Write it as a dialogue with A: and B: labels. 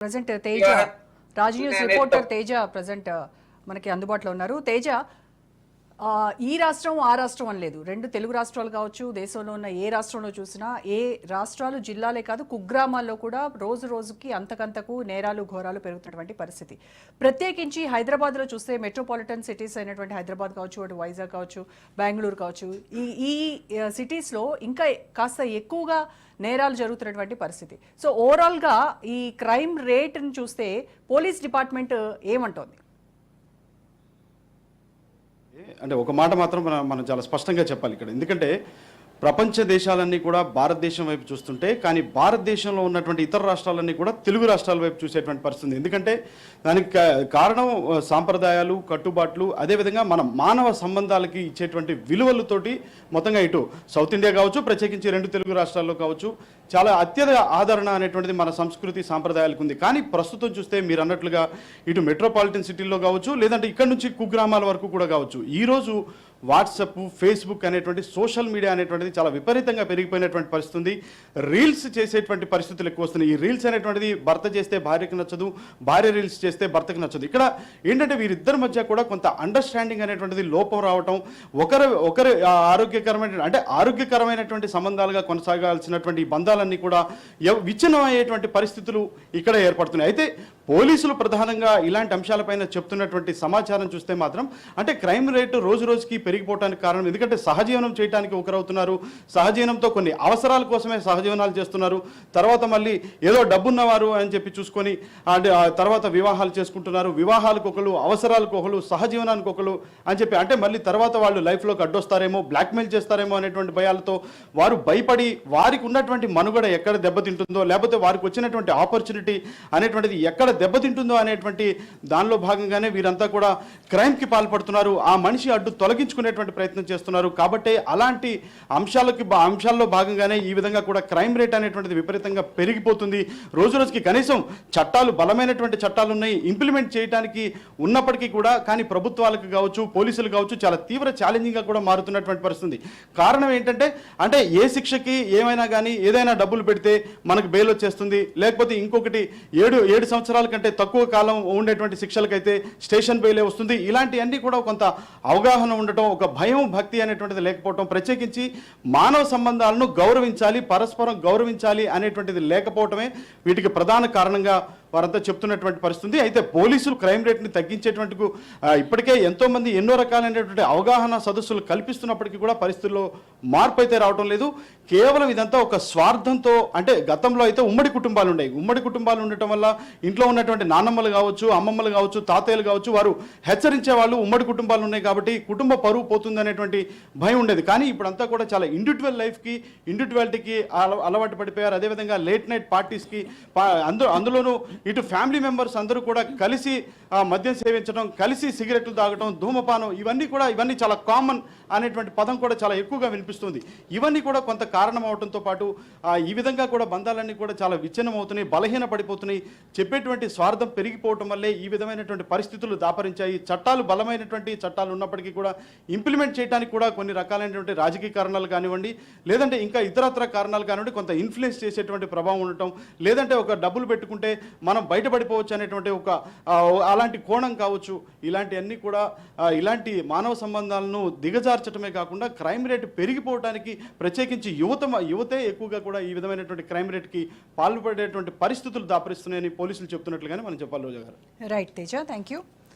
A: Present Teja Raj news reporter Teja present మనకి అందుబాటులో ఉన్నారు. తేజ ఈ రాష్ట్రం ఆ రాష్ట్రం అని లేదు. రెండు తెలుగు రాష్ట్రాలు కావచ్చు దేశంలో ఉన్న ఏ రాష్ట్రంలో చూసినా ఏ రాష్ట్రాలు జిల్లాలే కాదు కుగ్రామాల్లో కూడా రోజు రోజుకి అంతకంతకు నేరాలు ఘోరాలు పెరుగుతున్నటువంటి పరిస్థితి. ప్రత్యేకించి హైదరాబాద్లో చూస్తే మెట్రోపాలిటన్ సిటీస్ అయినటువంటి హైదరాబాద్ కావచ్చు అటు వైజాగ్ కావచ్చు బెంగళూరు కావచ్చు ఈ ఈ సిటీస్లో ఇంకా కాస్త ఎక్కువగా నేరాలు జరుగుతున్నటువంటి పరిస్థితి. సో ఓవరాల్గా ఈ క్రైమ్ రేట్ని చూస్తే పోలీస్ డిపార్ట్మెంట్ ఏమంటోంది?
B: అంటే ఒక మాట మాత్రం మనం మనం చాలా స్పష్టంగా చెప్పాలి ఇక్కడ. ఎందుకంటే ప్రపంచ దేశాలన్నీ కూడా భారతదేశం వైపు చూస్తుంటే కానీ భారతదేశంలో ఉన్నటువంటి ఇతర రాష్ట్రాలన్నీ కూడా తెలుగు రాష్ట్రాల వైపు చూసేటువంటి పరిస్థితి ఎందుకంటే దానికి కారణం సాంప్రదాయాలు కట్టుబాట్లు అదేవిధంగా మన మానవ సంబంధాలకి ఇచ్చేటువంటి విలువలతోటి మొత్తంగా ఇటు సౌత్ ఇండియా కావచ్చు ప్రత్యేకించి రెండు తెలుగు రాష్ట్రాల్లో కావచ్చు చాలా అత్యధిక ఆదరణ అనేటువంటిది మన సంస్కృతి సాంప్రదాయాలకు ఉంది. కానీ ప్రస్తుతం చూస్తే మీరు అన్నట్లుగా ఇటు మెట్రోపాలిటన్ సిటీల్లో కావచ్చు లేదంటే ఇక్కడ నుంచి కుగ్రామాల వరకు కూడా కావచ్చు. ఈరోజు వాట్సప్ ఫేస్బుక్ అనేటువంటి సోషల్ మీడియా అనేటువంటిది చాలా విపరీతంగా పెరిగిపోయినటువంటి పరిస్థితి ఉంది రీల్స్ చేసేటువంటి పరిస్థితులు ఎక్కువ వస్తున్నాయి. ఈ రీల్స్ అనేటువంటిది భర్త చేస్తే భార్యకు నచ్చదు భార్య రీల్స్ చేస్తే భర్తకి నచ్చదు. ఇక్కడ ఏంటంటే వీరిద్దరి మధ్య కూడా కొంత అండర్స్టాండింగ్ అనేటువంటిది లోపం రావటం ఒకరు ఒకరి ఆరోగ్యకరమైన అంటే ఆరోగ్యకరమైనటువంటి సంబంధాలుగా కొనసాగాల్సినటువంటి బంధాలన్నీ కూడా ఎవ- విచ్ఛిన్నం అయ్యేటువంటి పరిస్థితులు ఇక్కడ ఏర్పడుతున్నాయి. అయితే పోలీసులు ప్రధానంగా ఇలాంటి అంశాలపైన చెప్తున్నటువంటి సమాచారం చూస్తే మాత్రం అంటే క్రైమ్ రేటు రోజు రోజుకి పెరిగిపోవడానికి కారణం ఎందుకంటే సహజీవనం చేయడానికి ఒకరవుతున్నారు. సహజీవనంతో కొన్ని అవసరాల కోసమే సహజీవనాలు చేస్తున్నారు. తర్వాత మళ్ళీ ఏదో డబ్బున్నవారు అని చెప్పి చూసుకొని అంటే తర్వాత వివాహాలు చేసుకుంటున్నారు. వివాహాలకు ఒకరు అవసరాలకు ఒకరు సహజీవనానికి ఒకరు అని చెప్పి అంటే మళ్ళీ తర్వాత వాళ్ళు లైఫ్లోకి అడ్డొస్తారేమో బ్లాక్మెయిల్ చేస్తారేమో అనేటువంటి భయాలతో వారు భయపడి వారికి ఉన్నటువంటి మనుగడ ఎక్కడ దెబ్బతింటుందో లేకపోతే వారికి వచ్చినటువంటి ఆపర్చునిటీ అనేటువంటిది ఎక్కడ దెబ్బతింటుందో అనేటువంటి దానిలో భాగంగానే వీరంతా కూడా క్రైమ్కి పాల్పడుతున్నారు. ఆ మనిషి అడ్డు తొలగించుకునేటువంటి ప్రయత్నం చేస్తున్నారు. కాబట్టి అలాంటి అంశాలకి అంశాల్లో భాగంగానే ఈ విధంగా కూడా క్రైమ్ రేట్ అనేటువంటిది విపరీతంగా పెరిగిపోతుంది. రోజు రోజుకి కనీసం చట్టాలు బలమైనటువంటి చట్టాలు ఉన్నాయి. ఇంప్లిమెంట్ చేయడానికి ఉన్నప్పటికీ కూడా కానీ ప్రభుత్వాలకు కావచ్చు పోలీసులు కావచ్చు చాలా తీవ్ర ఛాలెంజింగ్గా కూడా మారుతున్నటువంటి పరిస్థితి. కారణం ఏంటంటే అంటే ఏ శిక్షకి ఏమైనా కానీ ఏదైనా డబ్బులు పెడితే మనకు బెయిల్ వచ్చేస్తుంది. లేకపోతే ఇంకొకటి ఏడు ఏడు సంవత్సరాలు కంటే తక్కువ కాలం ఉండేటువంటి శిక్షలకైతే స్టేషన్ బెయిలే వస్తుంది. ఇలాంటివన్నీ కూడా కొంత అవగాహన ఉండటం ఒక భయం భక్తి అనేటువంటిది లేకపోవటం ప్రత్యేకించి మానవ సంబంధాలను గౌరవించాలి పరస్పరం గౌరవించాలి అనేటువంటిది లేకపోవటమే వీటికి ప్రధాన కారణంగా వారంతా చెప్తున్నటువంటి పరిస్థితి అయితే పోలీసులు క్రైమ్ రేట్ని తగ్గించేటువంటి ఇప్పటికే ఎంతోమంది ఎన్నో రకాలైనటువంటి అవగాహన సదస్సులు కల్పిస్తున్నప్పటికీ కూడా పరిస్థితుల్లో మార్పు అయితే రావటం లేదు. కేవలం ఇదంతా ఒక స్వార్థంతో అంటే గతంలో అయితే ఉమ్మడి కుటుంబాలు ఉండేవి ఉమ్మడి కుటుంబాలు ఉండటం వల్ల ఇంట్లో ఉన్నటువంటి నాన్నమ్మలు కావచ్చు అమ్మమ్మలు కావచ్చు తాతయ్యలు కావచ్చు వారు హెచ్చరించే వాళ్ళు ఉమ్మడి కుటుంబాలు ఉన్నాయి కాబట్టి కుటుంబ పరువు పోతుంది అనేటువంటి భయం ఉండేది. కానీ ఇప్పుడంతా కూడా చాలా ఇండివిజువల్ లైఫ్కి ఇండివిజువాలిటీకి అలవాటు పడిపోయారు. అదేవిధంగా లేట్ నైట్ పార్టీస్కి అందులో అందులోనూ ఇటు ఫ్యామిలీ మెంబర్స్ అందరూ కూడా కలిసి మద్యం సేవించడం కలిసి సిగరెట్లు తాగడం ధూమపానం ఇవన్నీ కూడా ఇవన్నీ చాలా కామన్ అనేటువంటి పదం కూడా చాలా ఎక్కువగా వినిపిస్తుంది. ఇవన్నీ కూడా కొంత కారణం అవడంతో పాటు ఈ విధంగా కూడా బంధాలన్నీ కూడా చాలా విచ్ఛిన్నం అవుతున్నాయి బలహీన పడిపోతున్నాయి చెప్పేటువంటి స్వార్థం పెరిగిపోవటం వల్లే ఈ విధమైనటువంటి పరిస్థితులు దాపరించాయి. చట్టాలు బలమైనటువంటి చట్టాలు ఉన్నప్పటికీ కూడా ఇంప్లిమెంట్ చేయడానికి కూడా కొన్ని రకాలైనటువంటి రాజకీయ కారణాలు కానివ్వండి లేదంటే ఇంకా ఇతరత్ర కారణాలు కానివ్వండి కొంత ఇన్ఫ్లుయెన్స్ చేసేటువంటి ప్రభావం ఉండటం లేదంటే ఒక డబ్బులు పెట్టుకుంటే మనం బయటపడిపోవచ్చు అనేటువంటి ఒక అలాంటి కోణం కావచ్చు. ఇలాంటివన్నీ కూడా ఇలాంటి మానవ సంబంధాలను దిగజార్చడమే కాకుండా క్రైమ్ రేట్ పెరిగిపోవడానికి ప్రత్యేకించి యువత యువతే ఎక్కువగా కూడా ఈ విధమైనటువంటి క్రైమ్ రేట్కి పాల్పడేటువంటి పరిస్థితులు దాపరిస్తున్నాయని పోలీసులు చెప్తున్నట్లుగానే మనం చెప్పాలి రోజా గారు.
A: Right Teja thank you